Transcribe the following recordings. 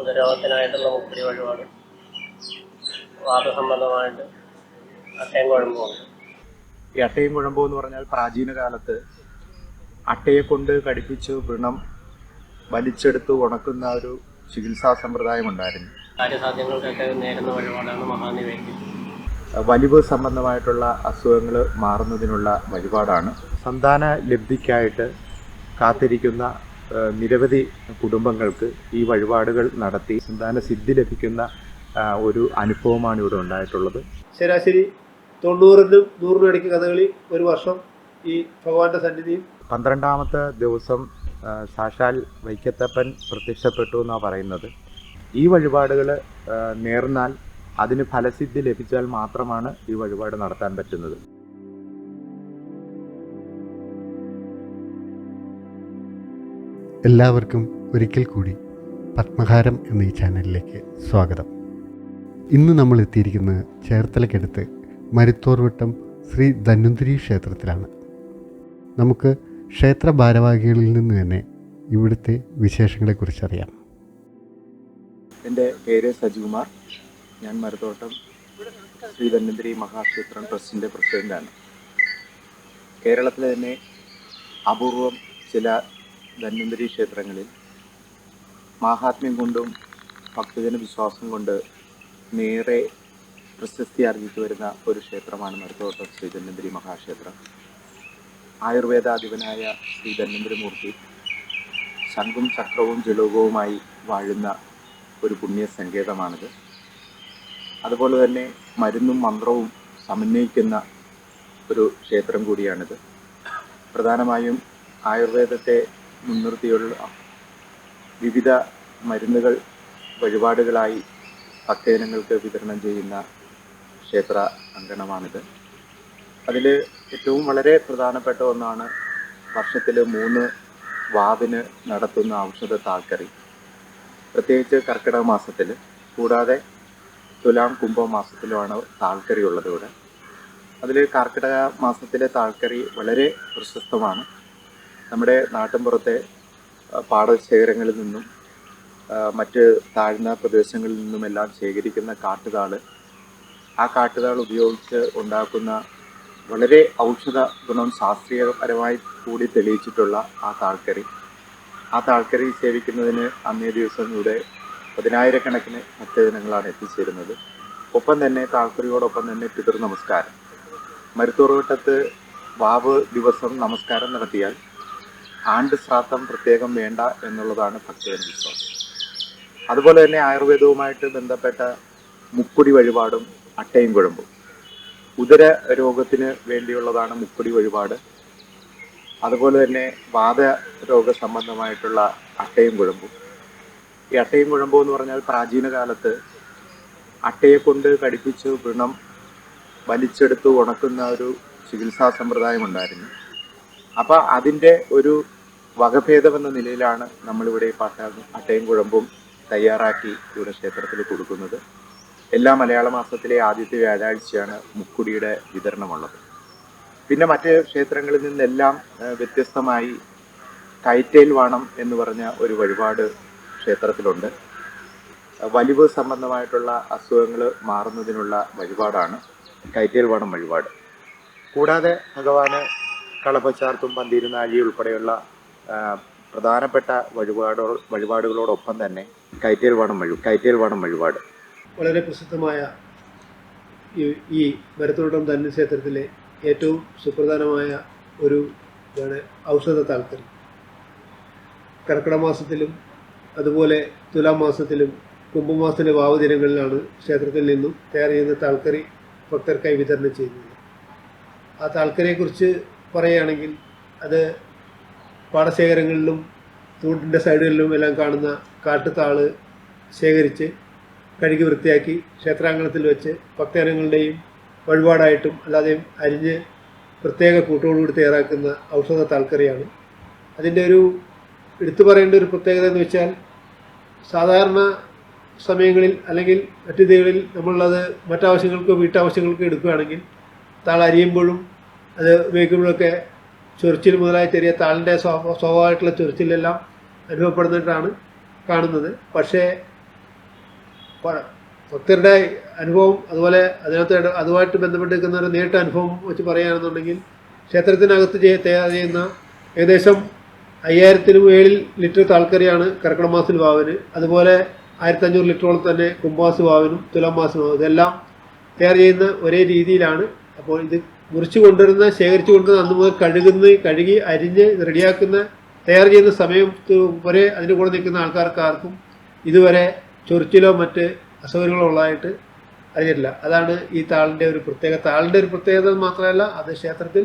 ഉദരരോഗത്തിനായിട്ടുള്ള മുപ്പടി വഴിപാട് വാദസംബന്ധമായിട്ട് അട്ടയും കുഴമ്പുണ്ട് ഈ അട്ടയും കുഴമ്പോ എന്ന് പറഞ്ഞാൽ പ്രാചീന കാലത്ത് അട്ടയെ കൊണ്ട് കടിപ്പിച്ച് വൃണം വലിച്ചെടുത്ത് ഉണക്കുന്ന ഒരു ചികിത്സാ സമ്പ്രദായം ഉണ്ടായിരുന്നു. കാര്യസാധ്യങ്ങൾക്കൊക്കെ നേരുന്ന വഴിപാടാണ് മഹാനിവേദ്യം. വലിവ് സംബന്ധമായിട്ടുള്ള അസുഖങ്ങൾ മാറുന്നതിനുള്ള വഴിപാടാണ്. സന്താന ലബ്ധിക്കായിട്ട് കാത്തിരിക്കുന്ന നിരവധി കുടുംബങ്ങൾക്ക് ഈ വഴിപാടുകൾ നടത്തി സന്താന സിദ്ധി ലഭിക്കുന്ന ഒരു അനുഭവമാണ് ഇവിടെ ഉണ്ടായിട്ടുള്ളത്. ശരാശരി തൊണ്ണൂറിനും നൂറിനും ഇടയ്ക്ക് കഥകളി ഒരു വർഷം ഈ ഭഗവാന്റെ സന്നിധിയിൽ. പന്ത്രണ്ടാമത്തെ ദിവസം സാക്ഷാൽ വൈക്കത്തപ്പൻ പ്രത്യക്ഷപ്പെട്ടു എന്നാണ് പറയുന്നത്. ഈ വഴിപാടുകൾ നേർന്നാൽ അതിന് ഫലസിദ്ധി ലഭിച്ചാൽ മാത്രമാണ് ഈ വഴിപാട് നടത്താൻ പറ്റുന്നത്. എല്ലാവർക്കും ഒരിക്കൽ കൂടി പത്മഹാരം എന്ന ഈ ചാനലിലേക്ക് സ്വാഗതം. ഇന്ന് നമ്മൾ എത്തിയിരിക്കുന്നത് ചേർത്തലയ്ക്കടുത്ത് മരുത്തോർവട്ടം ശ്രീ ധന്വന്തിരി ക്ഷേത്രത്തിലാണ്. നമുക്ക് ക്ഷേത്ര ഭാരവാഹികളിൽ നിന്ന് തന്നെ ഇവിടുത്തെ വിശേഷങ്ങളെക്കുറിച്ചറിയാം എന്റെ പേര് സജികുമാർ. ഞാൻ മരുത്തോട്ടം ശ്രീ ധന്വന്തിരി മഹാക്ഷേത്രം ട്രസ്റ്റിന്റെ പ്രസിഡന്റാണ്. കേരളത്തിലെ തന്നെ അപൂർവം ചില ധന്വന്തിരി ക്ഷേത്രങ്ങളിൽ മാഹാത്മ്യം കൊണ്ടും ഭക്തജന വിശ്വാസം കൊണ്ട് നേരെ പ്രശസ്തി ആർജിച്ചു വരുന്ന ഒരു ക്ഷേത്രമാണ് മരുത്തോട്ടം ശ്രീ ധന്വന്തരി മഹാക്ഷേത്രം. ആയുർവേദാധിപനായ ശ്രീ ധന്വന്തരിമൂർത്തി ശംഖും ചക്രവും ജലോകവുമായി വാഴുന്ന ഒരു പുണ്യ സങ്കേതമാണിത്. അതുപോലെ തന്നെ മരുന്നും മന്ത്രവും സമന്വയിക്കുന്ന ഒരു ക്ഷേത്രം കൂടിയാണിത്. പ്രധാനമായും ആയുർവേദത്തെ മുൻനിർത്തിയുള്ള വിവിധ മരുന്നുകൾ വഴിപാടുകളായി ഭക്തജനങ്ങൾക്ക് വിതരണം ചെയ്യുന്ന ക്ഷേത്ര അങ്കണമാണിത്. അതിൽ ഏറ്റവും വളരെ പ്രധാനപ്പെട്ട ഒന്നാണ് വർഷത്തിൽ മൂന്ന് വാവിന് നടത്തുന്ന ഔഷധ താൽക്കറി. പ്രത്യേകിച്ച് കർക്കിടക മാസത്തിൽ കൂടാതെ തുലാം കുംഭ മാസത്തിലുമാണ് താൽക്കറി ഉള്ളത് ഇവിടെ. അതിൽ കർക്കിടക മാസത്തിലെ താൽക്കറി വളരെ പ്രശസ്തമാണ്. നമ്മുടെ നാട്ടിൻപുറത്തെ പാട പാടശേഖരങ്ങളിൽ നിന്നും മറ്റ് താഴ്ന്ന പ്രദേശങ്ങളിൽ നിന്നുമെല്ലാം ശേഖരിക്കുന്ന കാട്ടുതാൾ. ആ കാട്ടുതാൾ ഉപയോഗിച്ച് ഉണ്ടാക്കുന്ന വളരെ ഔഷധ ഗുണം ശാസ്ത്രീയപരമായി കൂടി തെളിയിച്ചിട്ടുള്ള ആ താൽക്കറി ആ താൽക്കറി സേവിക്കുന്നതിന് അന്നേ ദിവസം ഇവിടെ പതിനായിരക്കണക്കിന് ഭക്തജനങ്ങളാണ് എത്തിച്ചേരുന്നത്. ഒപ്പം തന്നെ താൽക്കറിയോടൊപ്പം തന്നെ പിതൃ നമസ്കാരം. മരുത്തോറുവട്ടത്ത് വാവ് ദിവസം നമസ്കാരം നടത്തിയാൽ ആണ്ട് ശ്രാദ്ധം പ്രത്യേകം വേണ്ട എന്നുള്ളതാണ് ഭക്തജന വിശ്വാസം. അതുപോലെ തന്നെ ആയുർവേദവുമായിട്ട് ബന്ധപ്പെട്ട മുക്കുടി വഴിപാടും അട്ടയും കുഴമ്പും. ഉദര രോഗത്തിന് വേണ്ടിയുള്ളതാണ് മുക്കുടി വഴിപാട്. അതുപോലെ തന്നെ വാത രോഗ സംബന്ധമായിട്ടുള്ള അട്ടയും കുഴമ്പും. ഈ അട്ടയും കുഴമ്പും എന്ന് പറഞ്ഞാൽ പ്രാചീന കാലത്ത് അട്ടയെ കൊണ്ട് കടിപ്പിച്ച് വൃണം വലിച്ചെടുത്ത് ഉണക്കുന്ന ഒരു ചികിത്സാ സമ്പ്രദായം ഉണ്ടായിരുന്നു. അപ്പോൾ അതിന്റെ ഒരു വകഭേദം എന്ന നിലയിലാണ് നമ്മളിവിടെ ഈ പാട്ട അട്ടയും കുഴമ്പും തയ്യാറാക്കി ഇവിടെ ക്ഷേത്രത്തിൽ കൊടുക്കുന്നത്. എല്ലാ മലയാള മാസത്തിലെ ആദ്യത്തെ വ്യാഴാഴ്ചയാണ് മുക്കുടിയുടെ വിതരണമുള്ളത്. പിന്നെ മറ്റ് ക്ഷേത്രങ്ങളിൽ നിന്നെല്ലാം വ്യത്യസ്തമായി കൈറ്റേൽ വാണം എന്ന് പറഞ്ഞ ഒരു വഴിപാട് ക്ഷേത്രത്തിലുണ്ട്. വലിവ് സംബന്ധമായിട്ടുള്ള അസുഖങ്ങൾ മാറുന്നതിനുള്ള വഴിപാടാണ് കൈറ്റേൽ വാണം വഴിപാട്. കൂടാതെ ഭഗവാന് കളപ്പച്ചാർത്തും പന്തിരുന്നാഴി ഉൾപ്പെടെയുള്ള പ്രധാനപ്പെട്ട വഴിപാടോ വഴിപാടുകളോടൊപ്പം തന്നെ കൈറ്റേൽ വാണം വഴി കൈറ്റേൽ വാണം വഴിപാട്. വളരെ പ്രസിദ്ധമായ ഈ മരത്തോട്ടം തന്നെ ക്ഷേത്രത്തിലെ ഏറ്റവും സുപ്രധാനമായ ഒരു ഇതാണ് ഔഷധ താൽക്കരി കർക്കിടക മാസത്തിലും അതുപോലെ തുലാം മാസത്തിലും കുംഭമാസത്തിലെ വാവ് ദിനങ്ങളിലാണ് ക്ഷേത്രത്തിൽ നിന്നും തയ്യാർ ചെയ്യുന്ന താൽക്കറി ഭക്തർക്കായി വിതരണം ചെയ്യുന്നത്. ആ താൽക്കറിയെക്കുറിച്ച് പറയുകയാണെങ്കിൽ അത് പാടശേഖരങ്ങളിലും തൂട്ടിന്റെ സൈഡുകളിലും എല്ലാം കാണുന്ന കാട്ടുതാൾ ശേഖരിച്ച് കഴുകി വൃത്തിയാക്കി ക്ഷേത്രാങ്കണത്തിൽ വെച്ച് ഭക്തജനങ്ങളുടെയും വഴിപാടായിട്ടും അല്ലാതെയും അരിഞ്ഞ് പ്രത്യേക കൂട്ടോടുകൂടി തയ്യാറാക്കുന്ന ഔഷധ താൽക്കറിയാണ്. അതിന്റെ ഒരു എടുത്തു പറയേണ്ട ഒരു പ്രത്യേകത എന്ന് വെച്ചാൽ സാധാരണ സമയങ്ങളിൽ അല്ലെങ്കിൽ മറ്റു ഇതികളിൽ നമ്മളത് മറ്റാവശ്യങ്ങൾക്കോ വീട്ടാവശ്യങ്ങൾക്കോ എടുക്കുകയാണെങ്കിൽ താൾ അരിയുമ്പോഴും അത് ഉപയോഗിക്കുമ്പോഴൊക്കെ ചൊറിച്ചിൽ മുതലായ ചെറിയ താളിന്റെ സ്വാഭാ- സ്വാഭാവികമായിട്ടുള്ള ചൊറിച്ചിലെല്ലാം അനുഭവപ്പെടുന്നിട്ടാണ് കാണുന്നത്. പക്ഷേ ഭക്തരുടെ അനുഭവം അതുപോലെ അതിനകത്ത് അതുമായിട്ട് ബന്ധപ്പെട്ട് നിൽക്കുന്നവരുടെ നേരിട്ട അനുഭവം വെച്ച് പറയുകയാണെന്നുണ്ടെങ്കിൽ ക്ഷേത്രത്തിനകത്ത് തയ്യാർ ചെയ്യുന്ന ഏകദേശം അയ്യായിരത്തിന് മുകളിൽ ലിറ്റർ താൽക്കറിയാണ് കർക്കിടക മാസത്തിൽ വാവിന്. അതുപോലെ ആയിരത്തഞ്ഞൂറ് ലിറ്ററോളം തന്നെ കുംഭാസ് വാവിനും തുലാം മാസനും ഇതെല്ലാം തയ്യാർ ചെയ്യുന്ന ഒരേ രീതിയിലാണ്. അപ്പോൾ ഇത് മുറിച്ച് കൊണ്ടുവരുന്ന ശേഖരിച്ചു കൊണ്ടുവരുന്ന അന്ന് മുതൽ കഴുകുന്ന കഴുകി അരിഞ്ഞ് റെഡിയാക്കുന്ന തയ്യാർ ചെയ്യുന്ന സമയത്ത് വരെ അതിന്റെ കൂടെ നിൽക്കുന്ന ആൾക്കാർക്കാർക്കും ഇതുവരെ ചൊറിച്ചിലോ മറ്റ് അസൗകര്യങ്ങളോ ഉള്ളതായിട്ട് അറിഞ്ഞിട്ടില്ല. അതാണ് ഈ താളിന്റെ ഒരു പ്രത്യേക താളിന്റെ ഒരു പ്രത്യേകത മാത്രമല്ല അത് ക്ഷേത്രത്തിൽ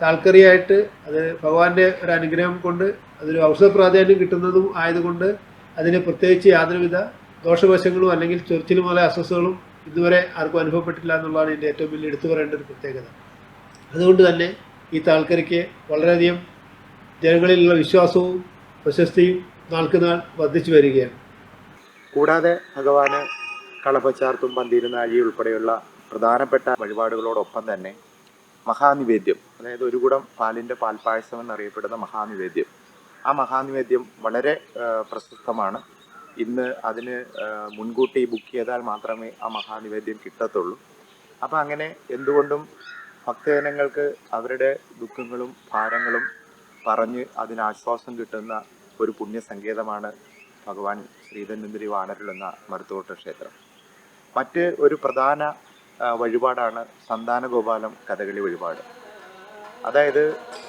താൽക്കറിയായിട്ട് അത് ഭഗവാന്റെ ഒരു അനുഗ്രഹം കൊണ്ട് അതൊരു ഔഷധ പ്രാധാന്യം കിട്ടുന്നതും ആയതുകൊണ്ട് അതിന് പ്രത്യേകിച്ച് യാതൊരുവിധ ദോഷവശങ്ങളും അല്ലെങ്കിൽ ചൊറിച്ചിലും പോലെ അസ്വസ്ഥകളും ഇതുവരെ ആർക്കും അനുഭവപ്പെട്ടില്ല എന്നുള്ളതാണ് ഇതിന്റെ ഏറ്റവും വലിയ എടുത്തു പറയേണ്ട ഒരു പ്രത്യേകത. അതുകൊണ്ട് തന്നെ ഈ താൽക്കരിക്ക് വളരെയധികം ജനങ്ങളിലുള്ള വിശ്വാസവും പ്രശസ്തിയും നാൾക്ക് നാൾ വർദ്ധിച്ചു വരികയാണ്. കൂടാതെ ഭഗവാന് കളപ്പച്ചാർത്തും പന്തിരുന്നാഴി ഉൾപ്പെടെയുള്ള പ്രധാനപ്പെട്ട വഴിപാടുകളോടൊപ്പം തന്നെ മഹാനിവേദ്യം അതായത് ഒരു കുടം പാലിന്റെ പാൽപ്പായസം എന്നറിയപ്പെടുന്ന മഹാനിവേദ്യം. ആ മഹാനിവേദ്യം വളരെ പ്രശസ്തമാണ്. ഇന്ന് അതിന് മുൻകൂട്ടി ബുക്ക് ചെയ്താൽ മാത്രമേ ആ മഹാനിവേദ്യം കിട്ടത്തുള്ളൂ. അപ്പം അങ്ങനെ എന്തുകൊണ്ടും ഭക്തജനങ്ങൾക്ക് അവരുടെ ദുഃഖങ്ങളും ഭാരങ്ങളും പറഞ്ഞ് അതിനാശ്വാസം കിട്ടുന്ന ഒരു പുണ്യസങ്കേതമാണ് ഭഗവാൻ ശ്രീധന്വന്തിരി വാണരുളുന്ന മരുത്തോട്ട ക്ഷേത്രം. മറ്റ് ഒരു പ്രധാന വഴിപാടാണ് സന്താന ഗോപാലം കഥകളി വഴിപാട്. അതായത്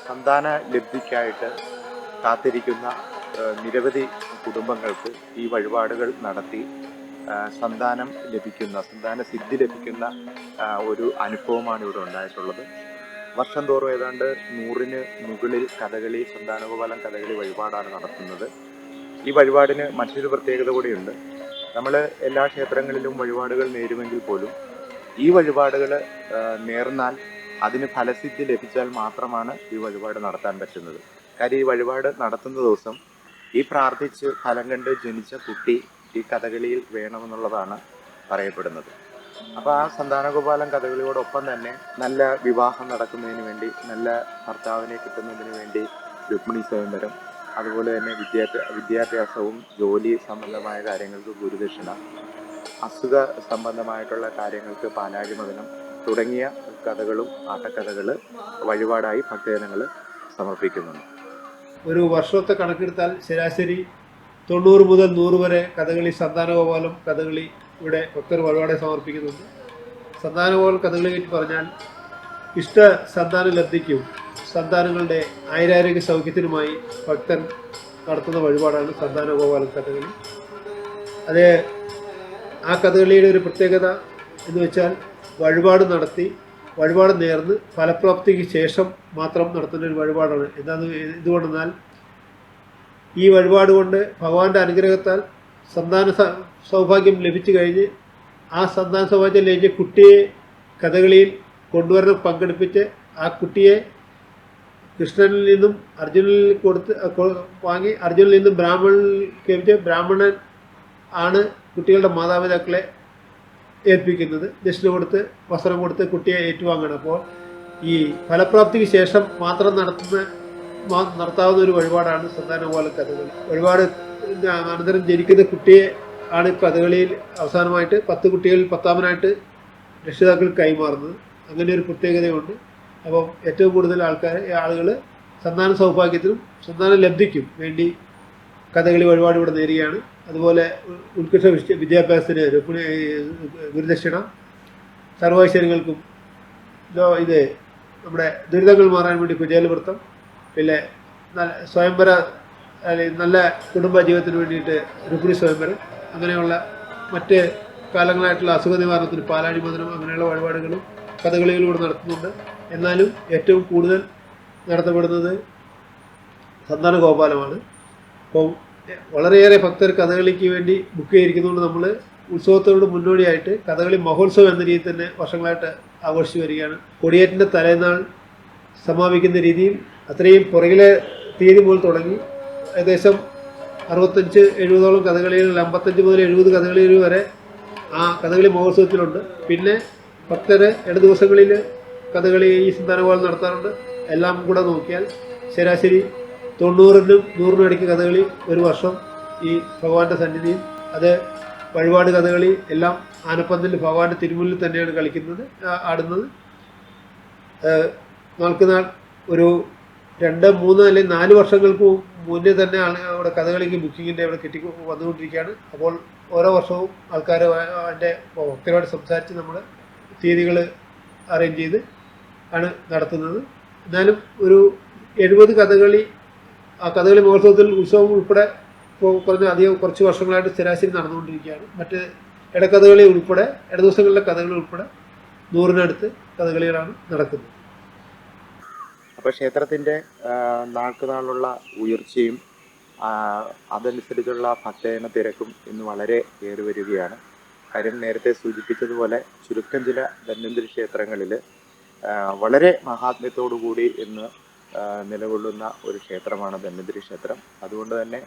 സന്താന ലബ്ധിക്കായിട്ട് കാത്തിരിക്കുന്ന നിരവധി കുടുംബങ്ങൾക്ക് ഈ വഴിപാടുകൾ നടത്തി സന്താനം ലഭിക്കുന്ന സന്താന സിദ്ധി ലഭിക്കുന്ന ഒരു അനുഭവമാണ് ഇവിടെ ഉണ്ടായിട്ടുള്ളത്. വർഷം തോറും ഏതാണ്ട് നൂറിന് മുകളിൽ കഥകളി സന്താനഗോപാലം കഥകളി വഴിപാടാണ് നടത്തുന്നത്. ഈ വഴിപാടിന് മറ്റൊരു പ്രത്യേകത കൂടിയുണ്ട്. നമ്മൾ എല്ലാ ക്ഷേത്രങ്ങളിലും വഴിപാടുകൾ നേരുമെങ്കിൽ പോലും ഈ വഴിപാടുകൾ നേർന്നാൽ അതിന് ഫലസിദ്ധി ലഭിച്ചാൽ മാത്രമാണ് ഈ വഴിപാട് നടത്താൻ പറ്റുന്നത്. കാര്യം ഈ വഴിപാട് നടത്തുന്ന ദിവസം ഈ പ്രാർത്ഥിച്ച് ഫലം കണ്ട് ജനിച്ച കുട്ടി ഈ കഥകളിയിൽ വേണമെന്നുള്ളതാണ് പറയപ്പെടുന്നത്. അപ്പോൾ ആ സന്താനഗോപാലൻ കഥകളിയോടൊപ്പം തന്നെ നല്ല വിവാഹം നടക്കുന്നതിന് വേണ്ടി നല്ല ഭർത്താവിനെ കിട്ടുന്നതിന് വേണ്ടി രുക്മിണി സ്വയംവരം അതുപോലെ തന്നെ വിദ്യാഭ്യാ വിദ്യാഭ്യാസവും ജോലി സംബന്ധമായ കാര്യങ്ങൾക്ക് ഗുരുദക്ഷിണ അസുഖ സംബന്ധമായിട്ടുള്ള കാര്യങ്ങൾക്ക് പാലാഴി മദനം തുടങ്ങിയ കഥകളും ആട്ടക്കഥകൾ വഴിപാടായി ഭക്തജനങ്ങൾ സമർപ്പിക്കുന്നുണ്ട്. ഒരു വർഷത്തെ കണക്കെടുത്താൽ ശരാശരി തൊണ്ണൂറ് മുതൽ നൂറ് വരെ കഥകളി സന്താനഗോപാലം കഥകളി ഇവിടെ ഭക്തർ വഴിപാടെ സമർപ്പിക്കുന്നുണ്ട്. സന്താനഗോപാലം കഥകളി പറ്റി പറഞ്ഞാൽ ഇഷ്ട സന്താന ലബ്ധിക്കും. സന്താനങ്ങളുടെ ആയിരാരോഗ്യ സൗഖ്യത്തിനുമായി ഭക്തൻ നടത്തുന്ന വഴിപാടാണ് സന്താന ഗോപാല കഥകളി. അത് ആ കഥകളിയുടെ ഒരു പ്രത്യേകത എന്ന് വെച്ചാൽ വഴിപാട് നടത്തി വഴിപാട് നേർന്ന് ഫലപ്രാപ്തിക്ക് ശേഷം മാത്രം നടത്തുന്ന ഒരു വഴിപാടാണ്. എന്താന്ന് ഇതുകൊണ്ടെന്നാൽ ഈ വഴിപാട് കൊണ്ട് ഭഗവാന്റെ അനുഗ്രഹത്താൽ സന്താന സൗഭാഗ്യം ലഭിച്ചു കഴിഞ്ഞ് ആ സന്താന സൗഭാഗ്യം ലഭിച്ച കുട്ടിയെ കഥകളിയിൽ കൊണ്ടുവരണം പങ്കെടുപ്പിച്ച് ആ കുട്ടിയെ കൃഷ്ണനിൽ നിന്നും അർജുനനിൽ കൊടുത്ത് വാങ്ങി അർജുനിൽ നിന്നും ബ്രാഹ്മണനിൽ ലഭിച്ച് ബ്രാഹ്മണൻ ആണ് കുട്ടികളുടെ മാതാപിതാക്കളെ ഏൽപ്പിക്കുന്നത്. ദക്ഷിണ കൊടുത്ത് വസ്ത്രം കൊടുത്ത് കുട്ടിയെ ഏറ്റുവാങ്ങണം. അപ്പോൾ ഈ ഫലപ്രാപ്തിക്ക് ശേഷം മാത്രം നടത്തുന്ന നടത്താവുന്ന ഒരു വഴിപാടാണ് സന്താനപോലെ കഥകൾ ഒരുപാട് അനന്തരം ജനിക്കുന്ന കുട്ടിയെ ആണ് കഥകളിയിൽ അവസാനമായിട്ട് പത്ത് കുട്ടികളിൽ പത്താമനായിട്ട് രക്ഷിതാക്കൾ കൈമാറുന്നത്. അങ്ങനെ ഒരു പ്രത്യേകതയുണ്ട്. അപ്പം ഏറ്റവും കൂടുതൽ ആൾക്കാർ ആളുകൾ സന്താന സൗഭാഗ്യത്തിനും സന്താന ലബ്ധിക്കും വേണ്ടി കഥകളി വഴിപാട് ഇവിടെ നേരുകയാണ്. അതുപോലെ ഉത്കൃഷ്ട വിദ്യ- വിദ്യാഭ്യാസത്തിന് രുക്മിണി ഗുരുദക്ഷിണ സർവൈശ്വര്യങ്ങൾക്കും ഇതോ നമ്മുടെ ദുരിതങ്ങൾ മാറാൻ വേണ്ടി കുചേലവൃത്തം പിന്നെ സ്വയംവര നല്ല കുടുംബ ജീവിതത്തിന് വേണ്ടിയിട്ട് രുക്മിണി സ്വയംവരം അങ്ങനെയുള്ള മറ്റ് കാലങ്ങളായിട്ടുള്ള അസുഖ നിവാരണത്തിന് പാലാഴി മധുരം അങ്ങനെയുള്ള വഴിപാടുകളും കഥകളിയിലൂടെ നടത്തുന്നുണ്ട്. എന്നാലും ഏറ്റവും കൂടുതൽ നടത്തപ്പെടുന്നത് സന്താന ഗോപാലമാണ്. അപ്പോൾ വളരെയേറെ ഭക്തർ കഥകളിക്ക് വേണ്ടി ബുക്ക് ചെയ്തിരിക്കുന്നതുകൊണ്ട് നമ്മൾ ഉത്സവത്തോട് മുന്നോടിയായിട്ട് കഥകളി മഹോത്സവം എന്ന രീതിയിൽ തന്നെ വർഷങ്ങളായിട്ട് ആഘോഷിച്ചു വരികയാണ്. കൊടിയേറ്റിന്റെ തലേനാൾ സമാപിക്കുന്ന രീതിയിൽ അത്രയും പുറകിലെ തീയതി മുതൽ തുടങ്ങി. ഏകദേശം അറുപത്തഞ്ച് എഴുപതോളം കഥകളികൾ അമ്പത്തഞ്ച് മുതൽ എഴുപത് കഥകളികൾ വരെ ആ കഥകളി മഹോത്സവത്തിലുണ്ട്. പിന്നെ ഭക്തര് ഇട ദിവസങ്ങളിൽ കഥകളി ഈ സന്താനകോളം നടത്താറുണ്ട്. എല്ലാം കൂടെ നോക്കിയാൽ ശരാശരി തൊണ്ണൂറിനും നൂറിനും ഇടയ്ക്ക് കഥകളി ഒരു വർഷം ഈ ഭഗവാന്റെ സന്നിധിയിൽ. അത് വഴിപാട് കഥകളി എല്ലാം ആനപ്പന്തൽ ഭഗവാന്റെ തിരുമുല്ലിൽ തന്നെയാണ് കളിക്കുന്നത് ആടുന്നത്. നാൾക്ക് നാൾ ഒരു രണ്ട് മൂന്ന് അല്ലെങ്കിൽ നാല് വർഷങ്ങൾക്ക് മുന്നേ തന്നെ അവിടെ കഥകളിക്ക് ബുക്കിങ്ങിന്റെ അവിടെ കിട്ടി വന്നുകൊണ്ടിരിക്കുകയാണ്. അപ്പോൾ ഓരോ വർഷവും ആൾക്കാർ അതിന്റെ ഭക്തരോട് സംസാരിച്ച് നമ്മൾ തീയതികൾ അറേഞ്ച് ചെയ്ത് ആണ് നടത്തുന്നത്. എന്നാലും ഒരു എഴുപത് കഥകളി ആ കഥകളി മഹോത്സവത്തിൽ ഉത്സവം ഉൾപ്പെടെ ഇപ്പോൾ കുറഞ്ഞ അധികം കുറച്ച് വർഷങ്ങളായിട്ട് ശരാശരി നടന്നുകൊണ്ടിരിക്കുകയാണ്. മറ്റ് ഇടക്കഥകളി ഉൾപ്പെടെ ഇടദിവസങ്ങളിലെ കഥകളി ഉൾപ്പെടെ നൂറിനടുത്ത് കഥകളികളാണ് നടക്കുന്നത്. അപ്പോൾ ക്ഷേത്രത്തിന്റെ നാൾക്ക് നാളുള്ള ഉയർച്ചയും അതനുസരിച്ചുള്ള ഭക്തജന തിരക്കും ഇന്ന് വളരെ ഏറി വരികയാണ്. കാര്യം നേരത്തെ സൂചിപ്പിച്ചതുപോലെ ചുരുക്കം ചില ധന്വന്തരി ക്ഷേത്രങ്ങളിൽ വളരെ കൂടി ഇന്ന് നിലകൊള്ളുന്ന ഒരു ക്ഷേത്രമാണ് ധന്വന്തരി ക്ഷേത്രം. അതുകൊണ്ട് തന്നെ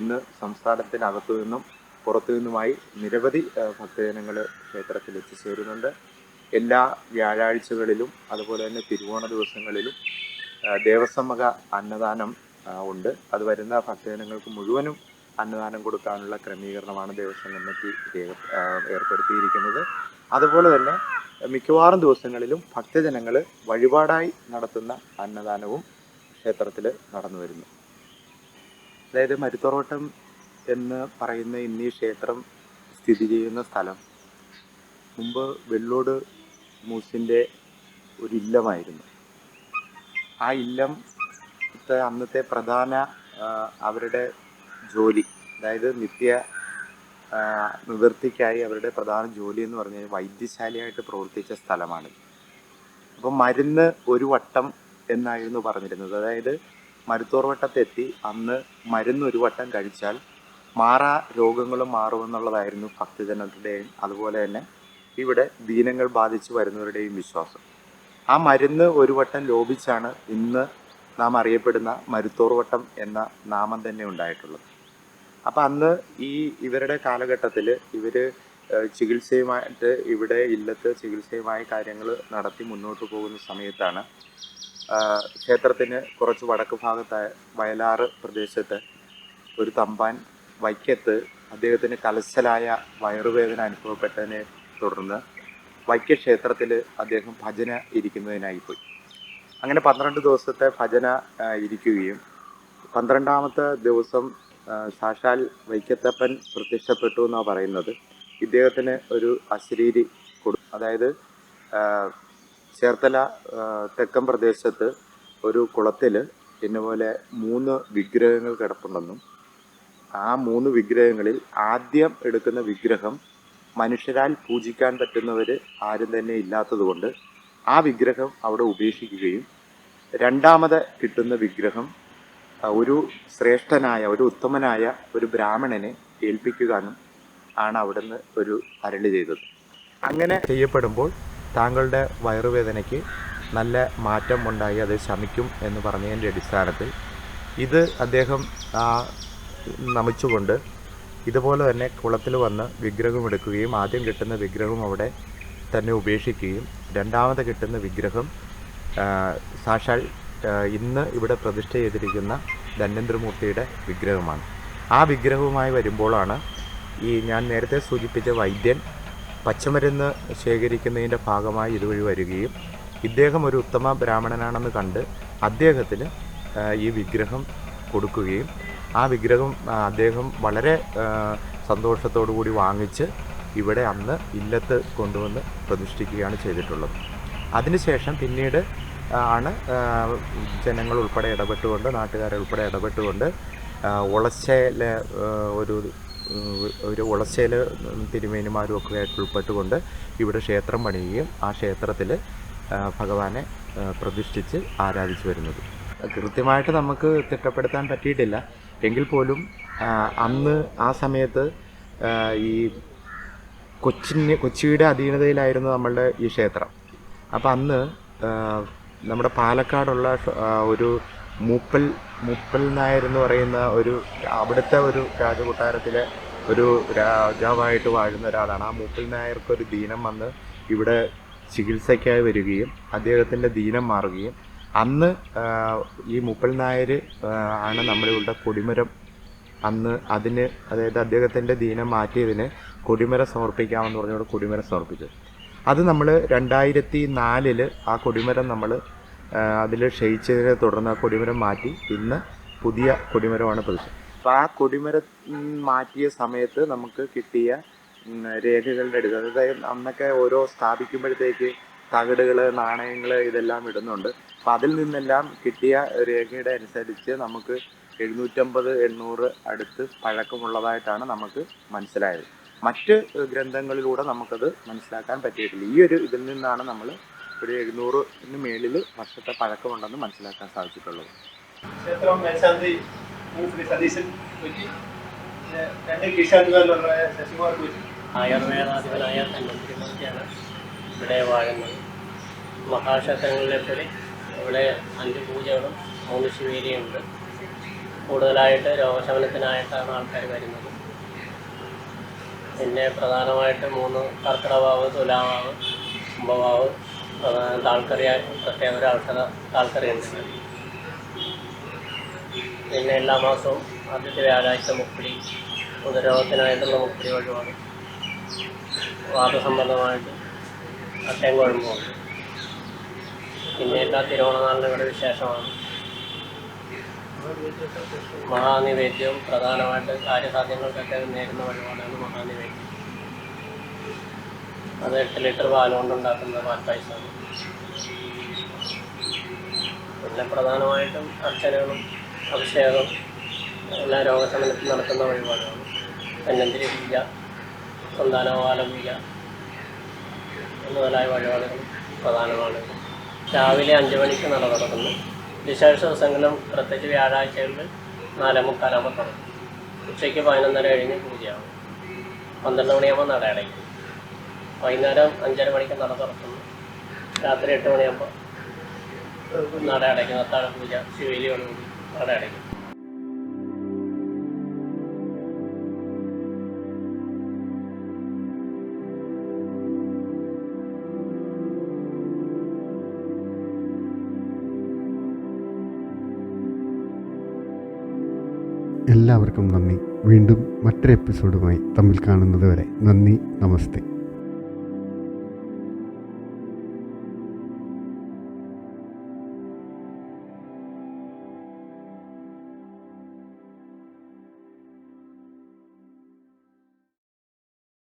ഇന്ന് സംസ്ഥാനത്തിനകത്തു നിന്നും പുറത്തു നിന്നുമായി നിരവധി ഭക്തജനങ്ങൾ ക്ഷേത്രത്തിൽ എത്തിച്ചേരുന്നുണ്ട്. എല്ലാ വ്യാഴാഴ്ചകളിലും അതുപോലെ തന്നെ തിരുവോണ ദിവസങ്ങളിലും ആ, ദേവസ്വം വക അന്നദാനം ഉണ്ട്. അത് വരുന്ന ഭക്തജനങ്ങൾക്ക് മുഴുവനും അന്നദാനം കൊടുക്കാനുള്ള ക്രമീകരണമാണ് ദേവസ്വം കമ്മിറ്റി ഏർപ്പെടുത്തിയിരിക്കുന്നത്. അതുപോലെ തന്നെ മിക്കവാറും ദിവസങ്ങളിലും ഭക്തജനങ്ങൾ വഴിപാടായി നടത്തുന്ന അന്നദാനവും ക്ഷേത്രത്തിൽ നടന്നു വരുന്നു. അതായത് മരുത്തോറോട്ടം എന്ന് പറയുന്ന ഇന്നീ ക്ഷേത്രം സ്ഥിതി ചെയ്യുന്ന സ്ഥലം മുമ്പ് വെള്ളോട് മൂസിന്റെ ഒരു ഇല്ലമായിരുന്നു. ആ ഇല്ലം ത്തെ അന്നത്തെ പ്രധാന അവരുടെ ജോലി. അതായത് നിത്യ നിവൃത്തിക്കായി അവരുടെ പ്രധാന ജോലി എന്ന് പറഞ്ഞാൽ വൈദ്യശാലയായിട്ട് പ്രവർത്തിച്ച സ്ഥലമാണ്. അപ്പം മരുന്ന് ഒരു വട്ടം എന്നായിരുന്നു പറഞ്ഞിരുന്നത്. അതായത് മരുത്തോർ വട്ടത്തെത്തി അന്ന് മരുന്ന് ഒരു വട്ടം കഴിച്ചാൽ മാറാ രോഗങ്ങളും മാറുമെന്നുള്ളതായിരുന്നു ഭക്തജനരുടെയും അതുപോലെ തന്നെ ഇവിടെ ദീനങ്ങൾ ബാധിച്ചു വരുന്നവരുടെയും വിശ്വാസം. ആ മരുന്ന് ഒരു വട്ടം ലോപിച്ചാണ് ഇന്ന് നാം അറിയപ്പെടുന്ന മരുത്തോർവട്ടം എന്ന നാമം തന്നെ ഉണ്ടായിട്ടുള്ളത്. അപ്പം അന്ന് ഈ ഇവരുടെ കാലഘട്ടത്തിൽ ഇവർ ചികിത്സയുമായിട്ട് ഇവിടെ ഇല്ലത്ത് ചികിത്സയുമായ കാര്യങ്ങൾ നടത്തി മുന്നോട്ട് പോകുന്ന സമയത്താണ് ക്ഷേത്രത്തിന് കുറച്ച് വടക്ക് ഭാഗത്തായ വയലാറ് പ്രദേശത്ത് ഒരു തമ്പാൻ വൈക്കത്ത് അദ്ദേഹത്തിന് കലശലായ വയറുവേദന അനുഭവപ്പെട്ടതിനെ തുടർന്ന് വൈക്ക ക്ഷേത്രത്തിൽ അദ്ദേഹം ഭജന ഇരിക്കുന്നതിനായി പോയി. അങ്ങനെ പന്ത്രണ്ട് ദിവസത്തെ ഭജന ഇരിക്കുകയും പന്ത്രണ്ടാമത്തെ ദിവസം സാക്ഷാൽ വൈക്കത്തപ്പൻ പ്രത്യക്ഷപ്പെട്ടു എന്നാണ് പറയുന്നത്. ഇദ്ദേഹത്തിന് ഒരു അശരീരി കൊടു അതായത് ചേർത്തല തെക്കൻ പ്രദേശത്ത് ഒരു കുളത്തിൽ ഇന്നപോലെ മൂന്ന് വിഗ്രഹങ്ങൾ കിടപ്പുണ്ടെന്നും ആ മൂന്ന് വിഗ്രഹങ്ങളിൽ ആദ്യം എടുക്കുന്ന വിഗ്രഹം മനുഷ്യരാൽ പൂജിക്കാൻ പറ്റുന്നവർ ആരും തന്നെ ഇല്ലാത്തതുകൊണ്ട് ആ വിഗ്രഹം അവിടെ ഉപേക്ഷിക്കുകയും രണ്ടാമത് കിട്ടുന്ന വിഗ്രഹം ഒരു ശ്രേഷ്ഠനായ ഒരു ഉത്തമനായ ഒരു ബ്രാഹ്മണനെ ഏൽപ്പിക്കുവാനും ആണ് അവിടുന്ന് ഒരു അരളി ചെയ്തത്. അങ്ങനെ ചെയ്യപ്പെടുമ്പോൾ താങ്കളുടെ വയറുവേദനയ്ക്ക് നല്ല മാറ്റം ഉണ്ടായി അത് ശമിക്കും എന്ന് പറഞ്ഞതിന്റെ അടിസ്ഥാനത്തിൽ ഇത് അദ്ദേഹം നമിച്ചുകൊണ്ട് ഇതുപോലെ തന്നെ കുളത്തിൽ വന്ന് വിഗ്രഹം എടുക്കുകയും ആദ്യം കിട്ടുന്ന വിഗ്രഹം അവിടെ തന്നെ ഉപേക്ഷിക്കുകയും രണ്ടാമത് കിട്ടുന്ന വിഗ്രഹം സാക്ഷാൽ ഇന്ന് ഇവിടെ പ്രതിഷ്ഠ ചെയ്തിരിക്കുന്ന ധന്വന്തരമൂർത്തിയുടെ വിഗ്രഹമാണ്. ആ വിഗ്രഹവുമായി വരുമ്പോഴാണ് ഈ ഞാൻ നേരത്തെ സൂചിപ്പിച്ച വൈദ്യൻ പച്ചമരുന്ന് ശേഖരിക്കുന്നതിന്റെ ഭാഗമായി ഇതുവഴി വരികയും ഇദ്ദേഹം ഒരു ഉത്തമ ബ്രാഹ്മണനാണെന്ന് കണ്ട് അദ്ദേഹത്തിന് ഈ വിഗ്രഹം കൊടുക്കുകയും ആ വിഗ്രഹം അദ്ദേഹം വളരെ സന്തോഷത്തോടു കൂടി വാങ്ങിച്ച് ഇവിടെ അന്ന് ഇല്ലത്ത് കൊണ്ടുവന്ന് പ്രതിഷ്ഠിക്കുകയാണ് ചെയ്തിട്ടുള്ളത്. അതിനുശേഷം പിന്നീട് ആണ് ജനങ്ങൾ ഉൾപ്പെടെ ഇടപെട്ടുകൊണ്ട് നാട്ടുകാരെ ഉൾപ്പെടെ ഇടപെട്ടുകൊണ്ട് ആ, ഒരു ഒരു ഉളശ്ശയിൽ തിരുമേനിമാരും ഒക്കെ ആയിട്ട് ഉൾപ്പെട്ടുകൊണ്ട് ഇവിടെ ക്ഷേത്രം പണിയുകയും ആ ക്ഷേത്രത്തിൽ ഭഗവാനെ പ്രതിഷ്ഠിച്ച് ആരാധിച്ചു വരുന്നത്. കൃത്യമായിട്ട് നമുക്ക് തിട്ടപ്പെടുത്താൻ പറ്റിയിട്ടില്ല. എങ്കിൽ പോലും അന്ന് ആ സമയത്ത് ഈ കൊച്ചിന് കൊച്ചിയുടെ അധീനതയിലായിരുന്നു നമ്മളുടെ ഈ ക്ഷേത്രം. അപ്പം അന്ന് നമ്മുടെ പാലക്കാടുള്ള ഒരു മൂപ്പൽ മൂപ്പൽ നായർ എന്ന് പറയുന്ന ഒരു അവിടുത്തെ ഒരു രാജകൊട്ടാരത്തിലെ ഒരു രാജാവായിട്ട് വാഴുന്ന ഒരാളാണ്. ആ മൂപ്പൽ നായർക്ക് ഒരു ദീനം വന്ന് ഇവിടെ ചികിത്സയ്ക്കായി വരികയും അദ്ദേഹത്തിന്റെ ദീനം മാറുകയും അന്ന് ഈ മുപ്പൽ നായർ ആണ് നമ്മുടെ ഇവിടെ കൊടിമരം അന്ന് അതിന് അതായത് അദ്ദേഹത്തിന്റെ ദീനം മാറ്റിയതിന് കൊടിമരം സമർപ്പിക്കാമെന്ന് പറഞ്ഞുകൊണ്ട് കൊടിമരം സമർപ്പിച്ചു അത് നമ്മൾ രണ്ടായിരത്തി നാലിൽ ആ കൊടിമരം നമ്മൾ അതിൽ ക്ഷയിച്ചതിനെ തുടർന്ന് ആ കൊടിമരം മാറ്റി. ഇന്ന് പുതിയ കൊടിമരമാണ് പ്രതിഷ്ഠ അപ്പോൾ ആ കൊടിമരം മാറ്റിയ സമയത്ത് നമുക്ക് കിട്ടിയ രേഖകളുടെ അടുത്ത് അതായത് അന്നൊക്കെ ഓരോ സ്ഥാപിക്കുമ്പോഴത്തേക്ക് തകിടുകൾ നാണയങ്ങൾ ഇതെല്ലാം ഇടുന്നുണ്ട്. അപ്പം അതിൽ നിന്നെല്ലാം കിട്ടിയ രേഖയുടെ അനുസരിച്ച് നമുക്ക് എഴുന്നൂറ്റമ്പത് എണ്ണൂറ് അടുത്ത് പഴക്കമുള്ളതായിട്ടാണ് നമുക്ക് മനസ്സിലായത്. മറ്റ് ഗ്രന്ഥങ്ങളിലൂടെ നമുക്കത് മനസ്സിലാക്കാൻ പറ്റിയിട്ടില്ല. ഈ ഒരു ഇതിൽ നിന്നാണ് നമ്മൾ ഒരു എഴുന്നൂറിന് മേളിൽ വർഷത്തെ പഴക്കമുണ്ടെന്ന് മനസ്സിലാക്കാൻ സാധിച്ചിട്ടുള്ളത്. ക്ഷേത്രം മേൽശാന്തി ശ്രീ സതീശൻ പറ്റി രണ്ട് കീശാന്തിമാരിലുള്ള ശശികുമാർ പറ്റി. ആയുർവേദാധിപനായ തന്മന്ത്രിമൂർത്തിയാണ് ഇവിടെ വാഴുന്നത്. മഹാക്ഷേത്രങ്ങളിലെ പോലെ ഇവിടെ അഞ്ച് പൂജകളും മൂന്ന് ശിവേലിയുണ്ട് കൂടുതലായിട്ട് രോഗശമനത്തിനായിട്ടാണ് ആൾക്കാർ വരുന്നത്. പിന്നെ പ്രധാനമായിട്ട് മൂന്ന് കർക്കിടവാവ് തുലാവാവ് കുംഭവാവ് പ്രധാന താൽക്കറി പ്രത്യേക ഒരു ഔഷധ താൽക്കറി ഉണ്ട് പിന്നെ എല്ലാ മാസവും ആദ്യത്തെ വ്യാഴാഴ്ച മുപ്പിടി ഉദരരോഗത്തിനായിട്ടുള്ള മുപ്പിടി വഴിപാട് വാദസംബന്ധമായിട്ട് അട്ടയും കുഴമ്പുണ്ട്. പിന്നെ എല്ലാ തിരുവോണനാളിനുകളുടെ വിശേഷമാണ്. മഹാനിവേദ്യവും പ്രധാനമായിട്ട് കാര്യസാധ്യങ്ങൾക്കൊക്കെ നേരുന്ന വഴിപാടാണ് മഹാനിവേദ്യം. അത് എട്ട് ലിറ്റർ പാൽ കൊണ്ടുണ്ടാക്കുന്ന പാൽപ്പായസമാണ് പിന്നെ പ്രധാനമായിട്ടും അർച്ചനകളും അഭിഷേകം എല്ലാ രോഗശമനത്തിൽ നടത്തുന്ന വഴിപാടാണ്. കന്നന്തിരി പൂജ സന്താനവാല പൂജ മുതലായ വഴിപാടുകൾ പ്രധാനമാണ്. രാവിലെ അഞ്ച് മണിക്ക് നട തുറക്കുന്നു. വിശേഷ ദിവസങ്ങളിലും പ്രത്യേകിച്ച് വ്യാഴാഴ്ചകളിൽ നാലേ മുക്കാലാകുമ്പോൾ തുറക്കും. ഉച്ചയ്ക്ക് പതിനൊന്നര കഴിഞ്ഞ് പൂജയാകും പന്ത്രണ്ട് മണിയാകുമ്പോൾ നട അടയ്ക്കും. വൈകുന്നേരം അഞ്ചര മണിക്ക് നട തുറക്കുന്നു. രാത്രി എട്ട് മണിയാകുമ്പോൾ നട അടയ്ക്കും അത്താഴ പൂജ ശിവേലിയോടുകൂടി നട അടയ്ക്കും. എല്ലാവർക്കും നന്ദി. വീണ്ടും മറ്റൊരു എപ്പിസോഡുമായി തമ്മിൽ കാണുന്നത് വരെ നന്ദി നമസ്തേ.